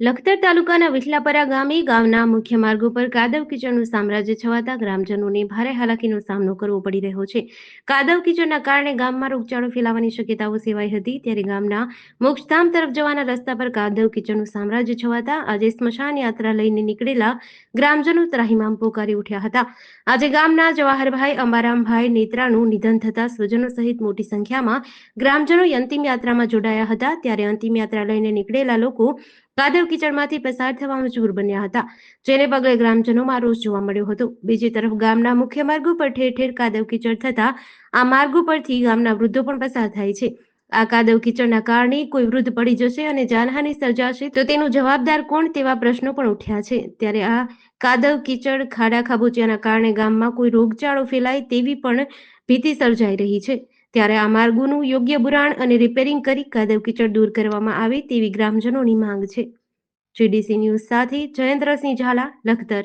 લખતર તાલુકાના વિઠલાપરા ગામે ગામના મુખ્ય માર્ગ ઉપર કાદવ કિચડનું સામ્રાજ્ય છવાતા ગ્રામજનોને ભારે હાલાકીનો સામનો કરવો પડી રહ્યો છે. કાદવ કિચડના કારણે ગામમાં રોગચાળો ફેલાવાની શક્યતાઓ સેવાઈ હતી. ત્યારે ગામના મોક્ષધામ તરફ જવાના રસ્તા પર કાદવ કિચડનું સામ્રાજ્ય છવાતા આજે સ્મશાન યાત્રા લઈને નીકળેલા ગ્રામજનો ત્રાહિમામ પોકારી ઉઠ્યા હતા. આજે ગામના જવાહરભાઈ, અંબારામભાઈ નેત્રાનું નિધન થતા સ્વજનો સહિત મોટી સંખ્યામાં ગ્રામજનો અંતિમ યાત્રામાં જોડાયા હતા. ત્યારે અંતિમ યાત્રા લઈને નીકળેલા લોકો કાદવ કીચડમાંથી પસાર થવા મજબૂર બન્યા હતા, જેને પગલે ગ્રામજનોમાં રોષ જોવા મળ્યો હતો. બીજી તરફ ગામના મુખ્ય માર્ગો પર ઠેર ઠેર કાદવ કીચડ થતા આ માર્ગો પરથી ગામના વૃદ્ધો પણ પસાર થાય છે. આ કાદવ કીચડના કારણે કોઈ વૃદ્ધ પડી જશે અને જાનહાનિ સર્જાશે તો તેનું જવાબદાર કોણ તેવા પ્રશ્નો પણ ઉઠ્યા છે. ત્યારે આ કાદવ કીચડ ખાડા ખાબોચિયાના કારણે ગામમાં કોઈ રોગચાળો ફેલાય તેવી પણ ભીતિ સર્જાઈ રહી છે. ત્યારે આ માર્ગોનું યોગ્ય બુરાણ અને રિપેરિંગ કરી કાદવ કીચડ દૂર કરવામાં આવે તેવી ગ્રામજનોની માંગ છે. જીડીસી ન્યૂઝ સાથે જયેન્દ્રસિંહ ઝાલા, લખતર.